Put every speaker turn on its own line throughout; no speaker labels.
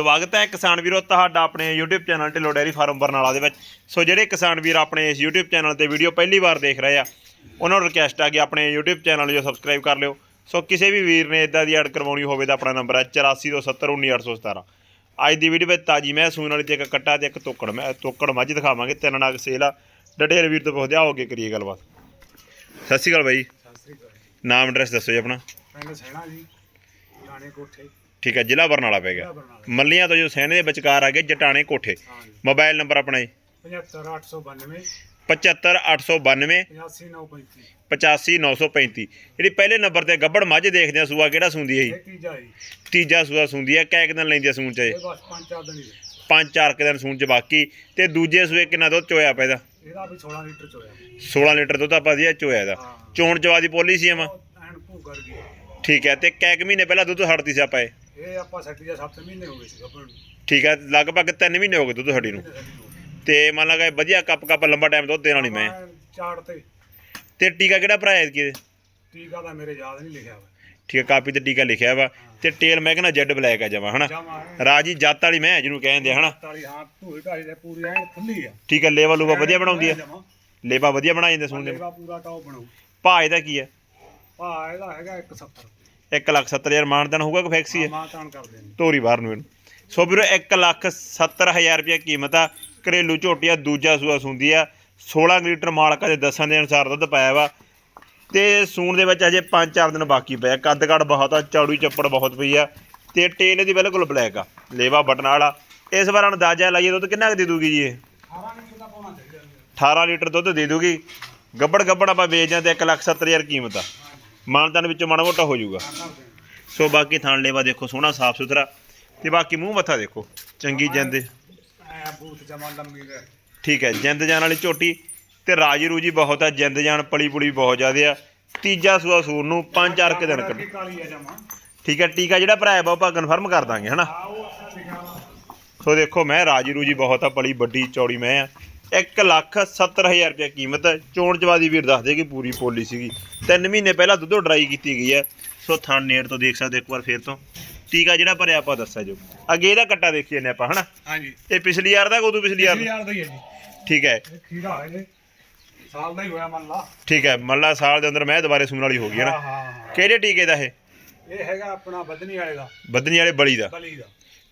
ਸਵਾਗਤ ਹੈ ਕਿਸਾਨ ਵੀਰੋ ਤੁਹਾਡਾ ਆਪਣੇ YouTube channel Dhillon dairy farm Barnala ਦੇ ਵਿੱਚ। ਸੋ ਜਿਹੜੇ ਕਿਸਾਨ ਵੀਰ ਆਪਣੇ ਇਸ YouTube ਚੈਨਲ ਤੇ ਵੀਡੀਓ ਪਹਿਲੀ ਵਾਰ ਦੇਖ ਰਹੇ ਆ ਉਹਨਾਂ ਨੂੰ ਰਿਕਵੈਸਟ ਆ ਕਿ ਆਪਣੇ YouTube ਚੈਨਲ ਨੂੰ ਸਬਸਕ੍ਰਾਈਬ ਕਰ ਲਿਓ। ਸੋ ਕਿਸੇ ਵੀ ਵੀਰ ਨੇ ਇਦਾਂ ਦੀ ਐਡ ਕਰਵਾਉਣੀ ਹੋਵੇ ਤਾਂ ਆਪਣਾ ਨੰਬਰ ਹੈ 8427191817 ਅੱਜ ਦੀ ਵੀਡੀਓ ਵਿੱਚ ਤਾਜੀ ਮੈਂ ਸੂਣ ਵਾਲੀ ਤੇ ਇੱਕ ਕੱਟਾ ਤੇ ਇੱਕ ਤੋਕੜ ਮੈਂ ਤੋਕੜ ਮੱਝ ਦਿਖਾਵਾਂਗੇ। ਤਿੰਨ ਨਾਗ ਸੇਲ ਆ। ਡਡੇਰ ਵੀਰ ਤੋਂ ਪੁੱਛਦੇ ਆ ਹੋਗੇ ਕਰੀਏ ਗੱਲਬਾਤ। ਸਤਿ ਸ਼੍ਰੀ ਅਕਾਲ ਬਾਈ।
ਸਤਿ ਸ੍ਰੀ ਅਕਾਲ।
ਨਾਮ ਐਡਰੈਸ ਦੱਸੋ ਜੀ ਆਪਣਾ।
ਪਿੰਡ ਸੈਣਾ ਜੀ ਜਾਣੇ ਕੋਠੇ
ਠੀਕ ਹੈ ਜ਼ਿਲ੍ਹਾ ਬਰਨਾਲਾ ਪੈ ਗਿਆ। ਮੱਲੀਆਂ ਤੋਂ ਜੋ ਸੈਣੇ ਦੇ ਵਿਚਕਾਰ ਆ ਗਏ ਜਟਾਣੇ ਕੋਠੇ।
ਹਾਂ ਜੀ
ਮੋਬਾਈਲ ਨੰਬਰ ਆਪਣਾ? ਜੀ
75892
75892
85935
85935 ਜਿਹੜੀ ਪਹਿਲੇ ਨੰਬਰ ਤੇ ਗੱਬੜ ਮੱਝ ਦੇਖਦੇ ਆ ਸੂਆ ਕਿਹੜਾ ਸੁੰਦੀ ਹੈ
ਇਹ
ਜੀ
ਤੀਜਾ ਜੀ।
ਤੀਜਾ ਸੂਆ ਸੁੰਦੀ ਹੈ ਕੈ ਕੁ ਦਿਨ ਲੈਂਦੀ ਆ ਸੂਣ ਚ
ਇਹ?
ਇਹ
ਬਸ ਪੰਜ ਚਾਰ ਦਿਨ ਹੀ।
ਪੰਜ ਚਾਰ ਕੁ ਦਿਨ ਸੂਣ ਚ ਬਾਕੀ। ਤੇ ਦੂਜੇ ਸੂਏ ਕਿੰਨਾ ਦੁੱਧ ਚੋਇਆ ਪੈਦਾ
ਇਹਦਾ? ਵੀ 16 ਲੀਟਰ ਚੋਇਆ।
16 ਲੀਟਰ ਦੁੱਧ ਆਪਾਂ ਵਧੀਆ ਚੋਇਆ ਇਹਦਾ।
ਹਾਂ।
ਚੋਣ ਚਵਾ ਦੀ
ਐਨ ਭੂਗਰ ਗਈ।
ਠੀਕ ਹੈ ਤੇ ਕੈ ਕੁ ਮਹੀਨੇ ਪਹਿਲਾਂ ਦੁੱਧ ਹਟਦੀ ਸੀ ਆਪਾਂ ਇਹ?
ਇਹ ਆਪਾਂ ਸੱਟੀ ਦਾ 7 ਮਹੀਨੇ ਹੋ ਗਏ ਸੀ ਗੱਭਣ ਨੂੰ।
ਠੀਕ ਹੈ ਲਗਭਗ 3 ਮਹੀਨੇ ਹੋ ਗਏ ਦੁੱਧ ਨੂੰ
ਸਾਡੀ ਗਈ।
ਤੇ ਮੰਨ ਲਗਾ ਵਧੀਆ ਕੱਪ ਕੱਪ ਲੰਬਾ ਟਾਈਮ ਦੁੱਧ ਦੇਣ ਵਾਲੀ ਮੈਂ।
ਚਾਰ ਤੇ।
ਤੇ ਟੀਕਾ ਕਿਹੜਾ ਭਰਾਇਆ ਕੀ
ਟੀਕਾ ਤਾਂ ਮੇਰੇ ਯਾਦ ਨਹੀਂ ਲਿਖਿਆ ਹੋਇਆ।
ਠੀਕ ਹੈ ਕਾਪੀ ਤੇ ਟੀਕਾ ਲਿਖਿਆ ਵਾ। ਤੇ ਟੇਲ ਮੈਂ ਕਹਿੰਦਾ ਜੈਡ ਬਲੈਕ ਆ ਜਮਾ ਹਨਾ? ਰਾਜੀ ਜੱਤ ਵਾਲੀ ਮੈਂ ਜਿਹਨੂੰ ਕਹਿੰਦੇ ਆ ਹਨਾ?
40 ਹਾਂ ਧੂਈ ਢਾਈ ਦੇ ਪੂਰੀ ਐਨ ਖੁੱਲੀ ਆ।
ਠੀਕ ਹੈ ਲੇਵਲ ਲੂਵਾ ਵਧੀਆ ਬਣਾਉਂਦੀ
ਜਮਾਂ।
ਲੇਵਾ ਵਧੀਆ ਬਣਾ ਜਾਂਦੇ ਸੁਣਦੇ
ਲੇਵਾ ਪੂਰਾ ਟੌਪ ਬਣਾਉ
ਭਾਅ ਇਹਦਾ ਕੀ ਹੈ?
ਭਾ ਇਹਦਾ ਹੈਗਾ 170
1 ਲੱਖ 70 ਹਜ਼ਾਰ ਮਾਨਦਾਨ ਹੋਊਗਾ ਕਿ ਫੈਕਸੀ ਹੈ?
ਮਾਂ ਤਾਨ ਕਰਦੇ ਨੇ।
ਤੋਰੀ ਬਾਹਰ ਨੂੰ ਇਹਨੂੰ। ਸੋ ਵੀਰੋ 1 ਲੱਖ 70 ਹਜ਼ਾਰ ਰੁਪਏ ਕੀਮਤ ਆ। ਘਰੇਲੂ ਝੋਟੀਆ ਦੂਜਾ ਸੂਆ ਸੁੰਦੀ ਆ। 16 ਲੀਟਰ ਮਾਲਕਾਂ ਦੇ ਦੱਸਣ ਦੇ ਅਨੁਸਾਰ ਦੁੱਧ ਪਾਇਆ ਵਾ। ਤੇ ਸੂਣ ਦੇ ਵਿੱਚ ਅਜੇ 5-4 ਦਿਨ ਬਾਕੀ ਪਿਆ ਕੱਦ ਕੱਦ ਬਹੁਤ ਆ ਚੌੜੀ ਚੱਪੜ ਬਹੁਤ ਪਈ ਆ। ਤੇ ਟੇਲ ਇਹਦੀ ਬਿਲਕੁਲ ਬਲੈਕ ਆ। ਲੇਵਾ ਬਟਨ ਵਾਲਾ। ਇਸ ਵਾਰ ਅੰਦਾਜ਼ਾ ਲਾਈਏ ਦੁੱਧ ਕਿੰਨਾ ਕੁ ਦੇ ਦੂਗੀ ਜੀ ਇਹ?
18 ਲੀਟਰ ਦਾ ਪਾਉਣਾ ਚਾਹੀਦਾ ਜੀ।
18 ਲੀਟਰ ਦੁੱਧ ਦੇ ਦੂਗੀ। ਗੱਬੜ ਗੱਬੜ ਆਪਾਂ ਵੇਚ ਜਾਂਦੇ 1 ਲੱਖ 70 ਹਜ਼ਾਰ ਕੀਮਤ ਆ। ਮਾਨਦਾਨ ਵਿੱਚੋਂ ਮਾੜਾ ਮੋਟਾ ਹੋ ਜਾਊਗਾ। ਸੋ ਬਾਕੀ ਥਾਣ ਲੇਵਾ ਦੇਖੋ, ਸੋਹਣਾ, ਸਾਫ਼ ਸੁਥਰਾ। ਤੇ ਬਾਕੀ ਮੂੰਹ ਮੱਥਾ ਦੇਖੋ, ਚੰਗੀ ਜਿੰਦ।
ਐ ਜਮਾ ਲੰਮੀ ਦੇ
ਠੀਕ ਹੈ, ਜਿੰਦ ਜਾਨ ਵਾਲੀ ਝੋਟੀ ਤੇ ਰਾਜੀ ਰੂਜੀ ਬਹੁਤ ਆ, ਜਿੰਦ ਜਾਨ ਪਲੀ ਪੁਲੀ ਬਹੁਤ ਜ਼ਿਆਦੇ ਆ। ਤੀਜਾ ਸੂਆ ਸੂਰ ਨੂੰ ਪੰਜ ਚਾਰ ਕੁ ਦਿਨ ਕੱਢ।
ਕਾਲੀ ਆ ਜਮਾ
ਠੀਕ ਹੈ, ਟੀਕਾ ਜਿਹੜਾ ਭਰਾਇਆ ਵਾ ਆਪਾਂ ਕਨਫਰਮ ਕਰ ਦਾਂਗੇ, ਹਨਾ?
ਆ
ਸੋ ਦੇਖੋ, ਮੈਂ ਰਾਜੀ ਰੂਜੀ ਬਹੁਤ ਆ, ਪਲੀ ਵੱਡੀ ਚੌੜੀ ਮੈਂ ਆ। 1 ਲੱਖ 70 ਹਜ਼ਾਰ ਰੁਪਏ ਕੀਮਤ ਹੈ। ਚੋਣ ਚਵਾਦੀ ਵੀਰ ਦੱਸਦੇ ਕਿ ਪੂਰੀ ਪੋਲੀ ਸੀਗੀ। 3 ਮਹੀਨੇ ਪਹਿਲਾਂ ਦੁੱਧੋਂ ਡਰਾਈ ਕੀਤੀ ਗਈ ਹੈ। ਸੋ ਥਣ ਨੇੜ ਤੋਂ ਦੇਖ ਸਕਦੇ ਇੱਕ ਵਾਰ ਫੇਰ ਤੋਂ। ਟੀਕਾ ਜਿਹੜਾ ਭਰਿਆ ਆਪਾਂ ਦੱਸਿਆ ਜੋ। ਅੱਗੇ ਇਹਦਾ ਕੱਟਾ ਦੇਖੀਏ ਨੇ ਆਪਾਂ ਹਨਾ?
ਹਾਂਜੀ।
ਇਹ ਪਿਛਲੀ ਵਾਰ ਦਾ ਉਦੋਂ ਪਿਛਲੀ ਦਾ?
ਯਾਰ ਦਾ ਹੀ ਹੈ ਜੀ।
ਠੀਕ ਹੈ।
ਇਹ ਖੀਰਾ ਹੈ ਜੀ ਸਾਲ ਦਾ ਹੀ ਹੋਇਆ ਮੰਨ ਲਾ।
ਠੀਕ ਹੈ। ਮੱਲਾ ਸਾਲ ਦੇ ਅੰਦਰ ਮੈਂ ਦੁਬਾਰੇ ਸੂਣ ਵਾਲੀ ਹੋ ਗਈ ਹੈ ਨਾ। ਕਿਹੜੇ ਟੀਕੇ ਦਾ ਇਹ?
ਇਹ ਹੈਗਾ ਆਪਣਾ ਬਦਨੀ ਵਾਲੇ ਦਾ।
ਬੱਦਨੀ ਵਾਲੇ ਬਲੀ ਦਾ।
ਬਲੀ ਦਾ।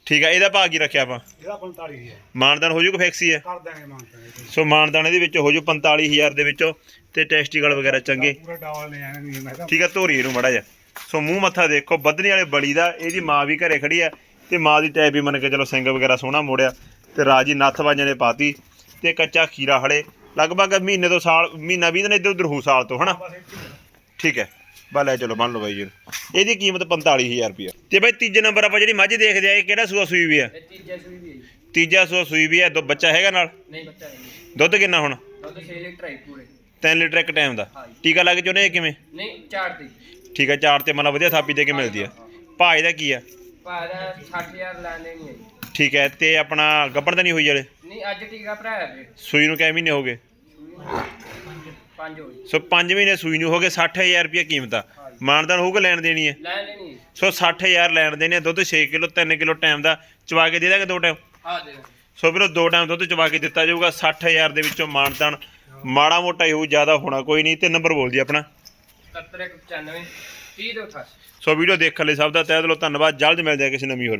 ਠੀਕ ਹੈ ਇਹਦਾ ਭਾਅ ਕੀ ਰੱਖਿਆ ਆਪਾਂ?
ਇਹਦਾ 45 ਹੈ
ਮਾਨਦਾਨ ਹੋ ਜੂਗਾ ਫੈਕਸੀ ਹੈ
ਕਰ ਦਾਂਗੇ ਮਾਨਤਾ ਜੀ
ਸੋ ਮਾਨਦਾਨ ਇਹਦੇ ਵਿੱਚ ਹੋ ਜੂ 45000 ਦੇ ਵਿੱਚੋਂ ਤੇ ਟੈਸਟੀਕਲ ਵਗੈਰਾ ਚੰਗੇ।
ਪੂਰਾ ਡਾਲ ਲੈ ਆਏ ਨਹੀਂ ਮੈਂ ਕਿਹਾ
ਠੀਕ ਹੈ ਧੋਰੀ ਇਹਨੂੰ ਮੜਾ ਜਾ ਸੋ ਮੂੰਹ ਮੱਥਾ ਦੇਖੋ ਬੱਦਨੀ ਵਾਲੇ ਬਲੀ ਦਾ ਇਹਦੀ ਮਾਂ ਵੀ ਘਰੇ ਖੜੀ ਆ ਤੇ ਮਾਂ ਦੀ ਟੈਪ ਵੀ ਮੰਨ ਕੇ ਚਲੋ ਸਿੰਘ ਵਗੈਰਾ ਸੋਹਣਾ ਮੋੜਿਆ ਤੇ ਰਾਜੀ ਨੱਥ ਵਾਜਾਂ ਨੇ ਪਾਤੀ ਤੇ ਕੱਚਾ ਖੀਰਾ ਹਲੇ ਲਗਭਗ ਮਹੀਨੇ ਤੋਂ ਸਾਲ ਮਹੀਨਾ 20 ਦਿਨ ਇੱਧਰ ਉੱਧਰ ਹੋ ਸਾਲ ਤੋਂ ਹਨਾ?
ਹੀ ਹੈ।
ਠੀਕ ਹੈ। ਬਾ ਲੈ ਚਲੋ ਮੰਨ ਲਓ ਬਾਈ ਜੀ। ਇਹਦੀ ਕੀਮਤ 45000 ਰੁਪਏ ਤੇ ਬਾਈ ਤੀਜੇ ਨੰਬਰ ਆਪਾਂ ਜਿਹੜੀ ਮੱਝ ਦੇਖਦੇ ਆ ਇਹ ਕਿਹੜਾ ਸੂਆ ਸੂਈ ਵੀ ਆ?
ਇਹ ਤੀਜਾ ਸੂਈ ਵੀ ਹੈ ਜੀ।
ਤੀਜਾ ਸੂਆ ਸੂਈ ਵੀ ਆ ਦੋ ਬੱਚਾ ਹੈਗਾ ਨਾਲ?
ਨਹੀਂ ਬੱਚਾ ਨਹੀਂ।
ਦੁੱਧ ਕਿੰਨਾ ਹੁਣ?
ਦੁੱਧ 6 ਲੀਟਰ ਹੈ ਪੂਰੇ।
3 ਲੀਟਰ ਇੱਕ ਟਾਈਮ ਦਾ।
ਹਾਂਜੀ।
ਟੀਕਾ ਲੱਗ ਚੋਨੇ ਇਹ ਕਿਵੇਂ?
ਨਹੀਂ ਦੀ
ਠੀਕ ਹੈ ਚਾਰ ਤੇ ਮਤਲਬ ਵਧੀਆ ਥਾਪੀ ਦੇ ਕੇ ਮਿਲਦੀ ਆ। ਭਾਅ ਇਹਦਾ ਕੀ ਆ?
ਭਾਅ ਦਾ 60000 ਲੈਣੇ ਨਹੀਂ ਹੈ ਜੀ।
ਠੀਕ ਹੈ ਤੇ ਆਪਣਾ ਗੱਬੜ ਤਾਂ ਨਹੀਂ ਹੋਈ ਜਲੇ
ਨਹੀਂ ਅੱਜ ਟੀਕਾ ਭਰਾਇਆ ਵੀਰ
ਸੂਈ ਨੂੰ ਕਿੰਨੇ ਮਹੀਨੇ ਹੋ ਗਏ?
ਪੰਜ ਹੋ ਗਏ
ਸੋ 5 ਮਹੀਨੇ ਸੂਈ ਨੂੰ ਹੋ ਗਏ 60000 ਰੁਪਏ ਕੀਮਤ ਆ। ਮਾਨਦਾਨ ਹੋਊਗਾ ਲੈਣ ਦੇਣੀ ਹੈ?
ਲੈ ਲੈਣੀ।
ਸੋ 60000 ਲੈਣ ਦੇਣੀ ਹੈ ਦੁੱਧ 6 ਕਿਲੋ 3 ਕਿਲੋ ਟਾਈਮ ਦਾ। ਚਵਾ ਕੇ ਦੇ ਦਾਂਗੇ ਦੋ ਟਾਈਮ?
ਆ ਦੇ
ਸੋ ਵੀਰੋ ਦੋ ਟਾਈਮ ਦੁੱਧ ਚਵਾ ਕੇ ਦਿੱਤਾ ਜਾਊਗਾ 60000 ਦੇ ਵਿੱਚੋਂ ਮਾਨਦਾਨ ਮਾੜਾ ਮੋਟਾ ਹੀ ਹੋਊ ਜ਼ਿਆਦਾ ਹੋਣਾ ਕੋਈ ਨਹੀਂ। ਤੇ ਨੰਬਰ ਬੋਲ ਦੀ ਆਪਣਾ।
7195 30 ਤੋਂ 88
ਸੋ ਵੀਡੀਓ ਦੇਖਣ ਲਈ ਸਭ ਦਾ ਤਹਿ ਦਿਲੋਂ ਧੰਨਵਾਦ ਜਲਦ ਮਿਲਦੇ ਆ ਕਿਸੇ ਨਵੀਂ ਹੋਰ